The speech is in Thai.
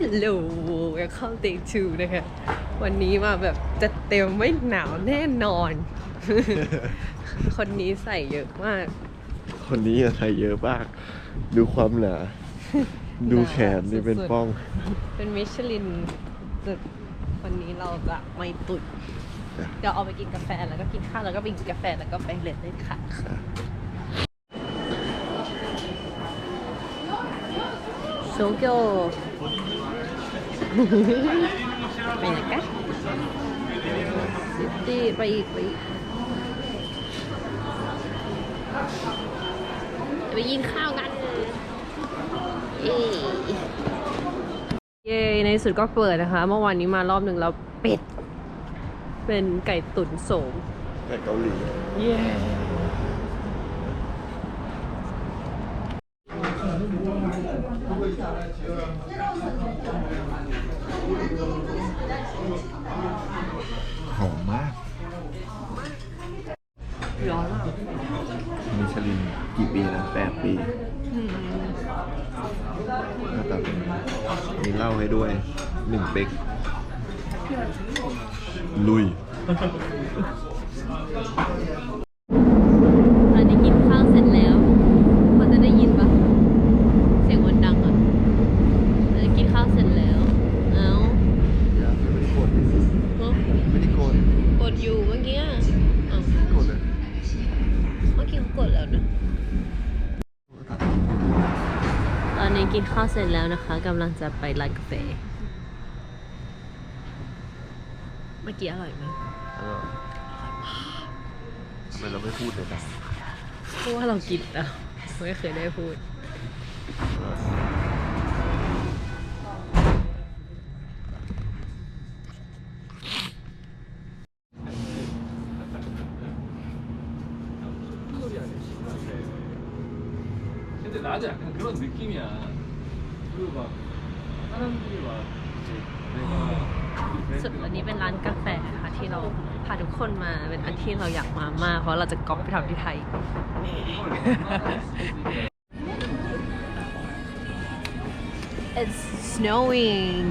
Hello welcome day two นะคะวันนี้มาแบบจัดเต็มไม่หนาวแน่นอน คนนี้ใส่เยอะมาก คนนี้อะไรเยอะมาก ดูความหนา ดูแขนนี่เป็นสุดๆป้อง เป็นมิชลินจุดวันนี้เราจะไม่ตุดจ้ะเดี๋ยวเอาไปกินกาแฟแล้วก็กินข้าวแล้วก็ไปกินกาแฟแล้วก็ไปเล่นเล่นค่ะโซเกียว ไปไหนกันซิตี้ไปอีกไปอีกไปยินข้าวกันเย้เย้ในที่สุดก็เปิดนะคะ เมื่อวานนี้มารอบหนึ่งแล้วเป็ด เป็นไก่ตุ๋นโสมไก่เกาหลีเย้ ร้อนมากมิชลินกี่ปีนะแปดปีหน้าตาเป็นมีเหล้าให้ด้วยหนึ่งเป๊กลุย ตอนนี้กินข้าวเสร็จแล้วพอจะได้ยินปะเสียงมันดังอะตอนนี้กินข้าวเสร็จแล้ว เอ้า ไม่ได้กด เอ้า ไม่ได้กด กดอยู่เมื่อกี้อะเอ้า ไม่ได้กดเลย เมื่อ กี้เขากดแล้วนะ ตอนนี้กินข้าวเสร็จแล้วนะคะกำลังจะไปร้านกาแฟ เมื่อกี้อร่อยไหมเออทำไมเราไม่พูดเลยนะเพราะว่าเรากินแล้วไม่เคยได้พูด 근데 낮에 약간 그런 느낌이야. 그리고 막 사람들이 막 이제 내가 สุดอันนี้เป็นร้านกาแฟค่ะที่เราพาทุกคนมาเป็นอันที่เราอยากมามาก เพราะเราจะก๊อปไปทำที่ไทย It's snowing